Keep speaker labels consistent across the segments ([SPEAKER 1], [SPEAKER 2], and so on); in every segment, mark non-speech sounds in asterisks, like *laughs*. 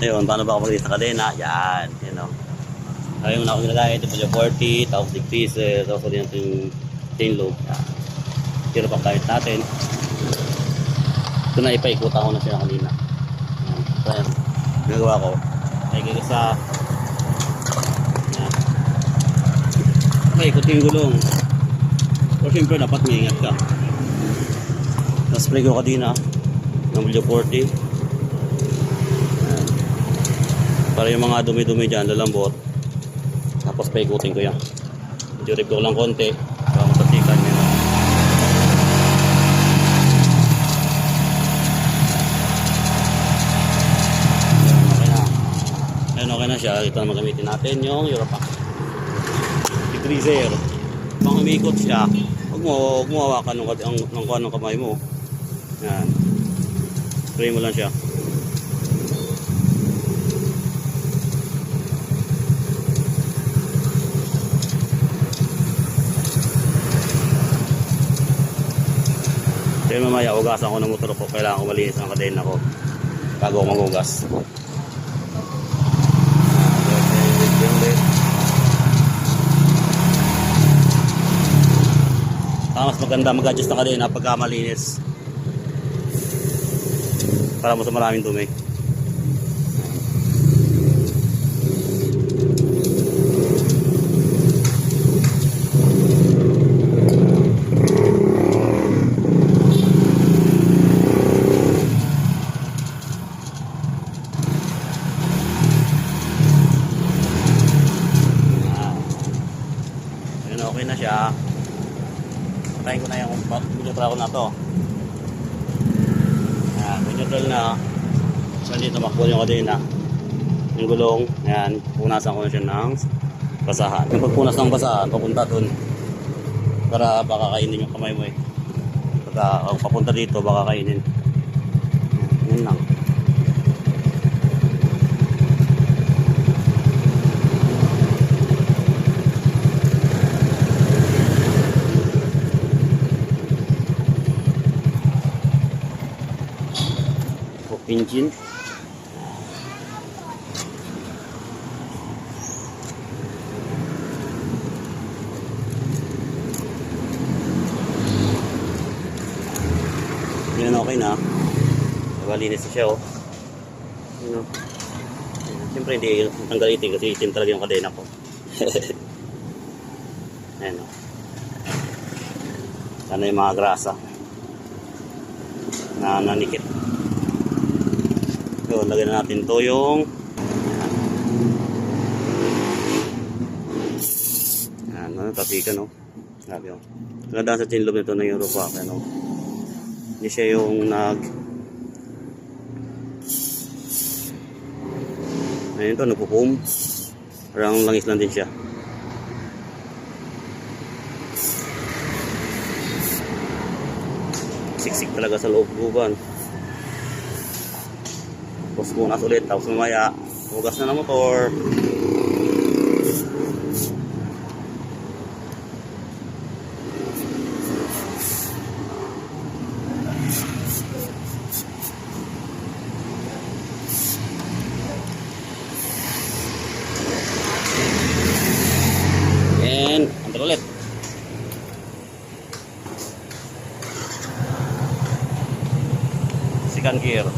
[SPEAKER 1] Ayun, paano ba ako mag sa kadena? Yan, yan o. Ayun, yung una ko nilagay, ito yung 40, tapos decreaser, tapos din ito yung chain loop. Yan. Zero pa kahit natin. Ito na ipaikutan ko na siya kanina. Yan. So, yan. Ginagawa ko. Ay, sa yan. Paikot yung gulong. Pero siyempre, dapat may ingat ka. Na-spray ko kanina ng W40. Yan. Para yung mga dumi-dumi dyan, lalambot. Tapos paikutin ko yan. Medyo rip ko lang konti. Para matatikan yun. Ayun, okay na siya. Ito naman gamitin natin yung Europack. Decreaser. Pang umikot siya, huwag mo, huwag mo hawakan ng, ng, ng, ng kamay mo. Yan. Spray mo lang siya. Kaya mamaya, ugasan ko ng motor ko. Kailangan ko malinis ang kadena ko bago ako magugas. Ah, mas maganda mag-adjust na kadena pagka malinis. Para mo sa maraming dumi. Ah. Ayun, okay na siya. Patayin ko na yung neutral ko na to. Ayan, may neutral na. So, tumakbo yung kadena. Yung gulong, ayan, punasan ko na siya ng basahan. Yung pagpunas ng basahan, papunta dun. Para baka kainin yung kamay mo eh. Pagka ang papunta dito, baka kainin. Yun lang. Engine. Yan okay na. Nagalinis na siya oh. Yun, oh. Siyempre hindi tanggal itim kasi itim talaga yung kadena ko. *laughs* Ayan oh. Sana yung mga grasa na nanikit. So, lagyan na natin to yung Yan, ano, tapikan, no? Grabe, oh. Ganda sa chinlob nito na yung rupa, ano? Hindi siya yung nag... Ayun to, nagpo-foam. Parang langis lang din siya. Siksik talaga sa loob-looban. Tapos punas ulit, tapos mamaya, hugas na ng motor. And, antar ulit. Second gear.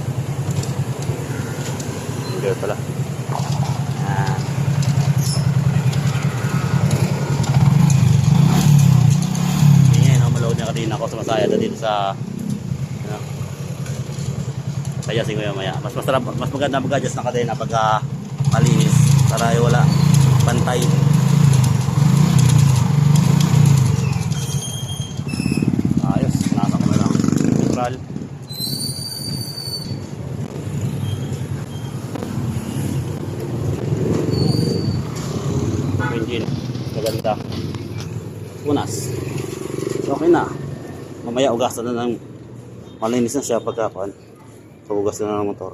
[SPEAKER 1] Gear pala. Yan. Yan, no, maload niya kanina ako sumasaya na dito sa ano, kaya singo yung maya. Mas masarap, mas maganda mag-adjust ng kadena pagka malinis para wala pantay. Ayos, nasa ko na lang. Neutral. engine maganda punas okay na mamaya ugasan na ng malinis na siya pagkapan pagugas na ng motor.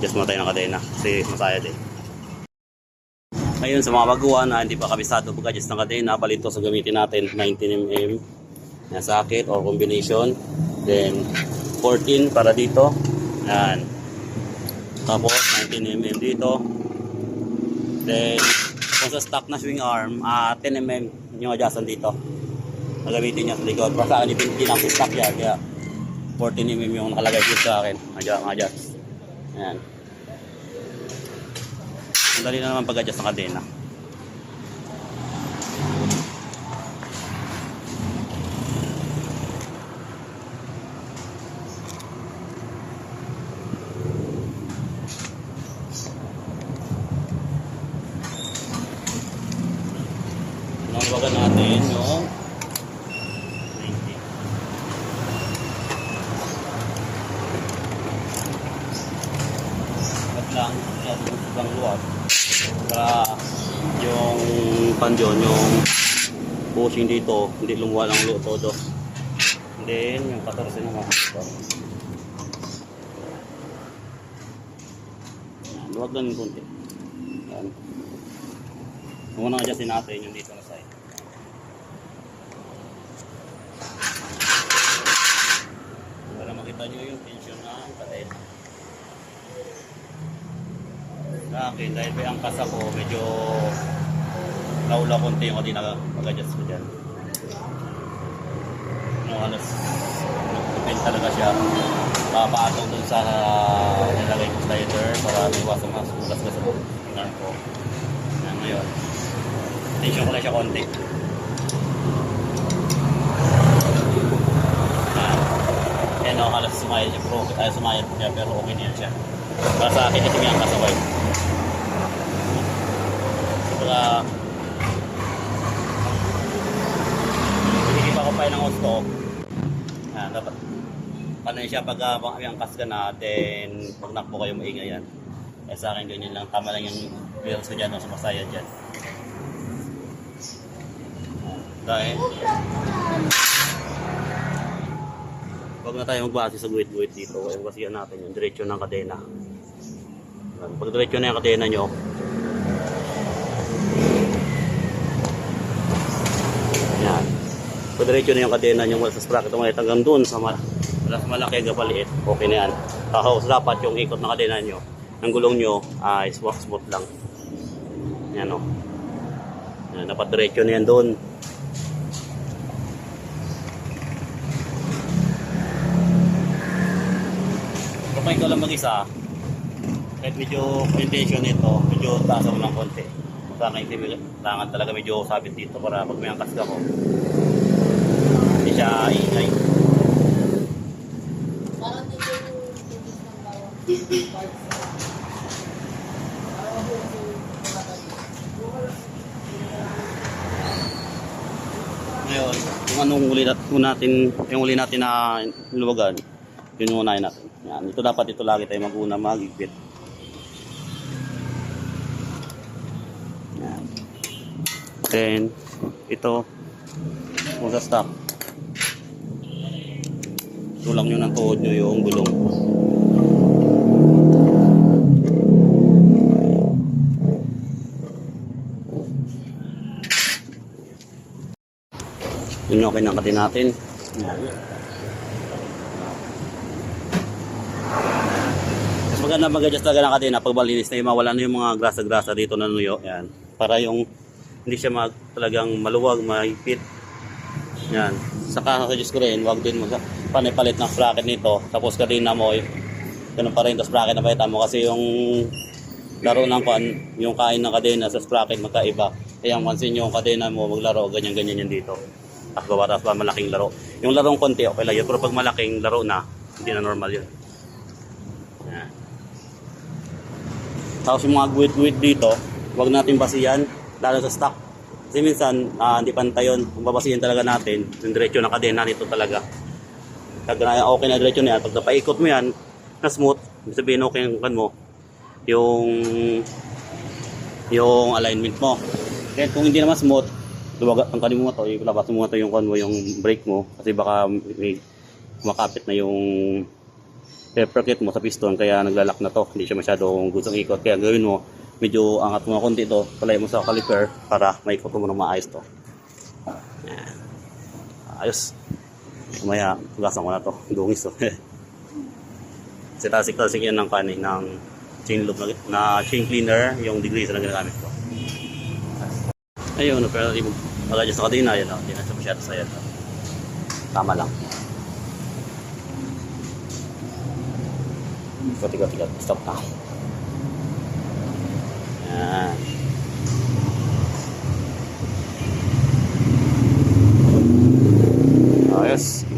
[SPEAKER 1] Just muna tayo ng kadena. Kasi masaya din. Ngayon sa mga baguhan na hindi pa kabisado pag-adjust ng kadena, palito sa gamitin natin 19mm na socket or combination. Then 14 para dito. Yan. Tapos 19mm dito. Then kung sa stock na swing arm, ah 10mm yung adjustan dito. Nagamitin niya sa likod. Para sa akin, hindi stock yan. Kaya 14mm yung nakalagay dito sa akin. Adjust. adjust. Yan. Ang dali na naman pag-adjust ng kadena. Nawagan natin yung 90. At lang, yan, sobrang luwag. Para yung pandyon, yung pushing dito, hindi lumuwa ng luto. And then, yung 14 naman. Ito. Yan, luwag lang yung konti. Yan. Unang adjustin natin yung dito na side. Para makita nyo yung tension ng kadena. Sa akin, dahil may angkas ako, medyo laula konti yung kadena mag-adjust ko dyan. No, halos nag-depend talaga siya. Papaatong dun sa nilagay ko slider para may iwasan mas bugas ka sa arm ko. Yan ngayon. Tension ko lang siya konti. Yan. Yan o, halos sumayad siya. Pero, ay, sumayad siya, pero okay na yan siya. Para sa akin, kasi may angkas Saka, hindi pa ako pa ng gusto. Yan, dapat paano siya pag uh, may angkas ka na, then pag nakpo kayo maingay yan. Eh sa akin ganyan lang, tama lang yung wheels ko dyan, no, sumasaya dyan. Dahil, Huwag na tayo magbase sa guhit-guhit dito. Kaya basihan natin yung diretsyo ng kadena. Pag diretsyo na yung kadena nyo, yan. Pag diretsyo na yung kadena nyo mula sa sprocket umalit hanggang dun sa mal mas malaki hanggang okay na yan. Tapos dapat yung ikot ng kadena nyo, ng gulong nyo, ay uh, swak smooth lang. Yan o. Yan, dapat diretsyo na yan doon. Kapag ikaw lang mag-isa, kahit medyo intention nito, medyo taas ako ng konti. Sa akin, hindi kailangan talaga medyo sabit dito para pag may angkas ka ko, hindi siya ingay.
[SPEAKER 2] Parang dito yung titis ng bawang
[SPEAKER 1] Ngayon, kung anong uli natin, yung uli natin na luwagan, yun yung unahin natin. Yan, ito dapat ito lagi tayo mag-una, magigpit. Then, ito, sa stock, tulang nyo ng tuhod nyo yung gulong. Yun yung kinakatin natin. Yan. Mas maganda mag-adjust talaga ng kadena pag malinis na yung mawala na yung mga grasa-grasa dito na nuyo. Yan. Para yung hindi siya mag, talagang maluwag, mahigpit. Yan. Saka suggest ko rin, wag din mo sa panipalit ng sprocket nito. Tapos kadena mo, eh, ganun pa rin, tapos sprocket na palitan mo. Kasi yung laro ng kan, yung kain ng kadena sa sprocket magkaiba. Kaya ang pansin yung kadena mo maglaro, ganyan-ganyan yan dito. Tapos gawa tapos malaking laro. Yung larong konti, okay lang yun. Pero pag malaking laro na, hindi na normal yun. Yan. Tapos yung mga guwit-guwit dito, wag natin basihan, lalo sa stock. Kasi minsan, ah, hindi pantay yun. Kung babasihin talaga natin, yung diretsyo ng kadena nito talaga. Pag na- okay na diretsyo na yan, pag napaikot mo yan, na smooth, sabihin okay yung kan mo, yung yung alignment mo. Then kung hindi naman smooth, luwag ang kanin mo to, ilabas mo to yung kan mo, yung brake mo kasi baka may kumakapit na yung pepper kit mo sa piston kaya naglalak na to. Hindi siya masyadong gustong ikot. Kaya gawin mo, medyo angat mo na konti ito. Palay mo sa caliper para maikot mo na maayos to. Yan. Ayos. Kumaya, tugasan ko na to. Dungis to. *laughs* Kasi tasik-tasik yan ng kanin, ng chain loop na, na chain cleaner, yung degreaser na ginagamit ko. Ayun, pero mag-adjust sa kadena, yun, no, hindi na siya masyado sa yan. Tama lang. Ikot, ikot, ikot. Stop na. Yan. Ayos.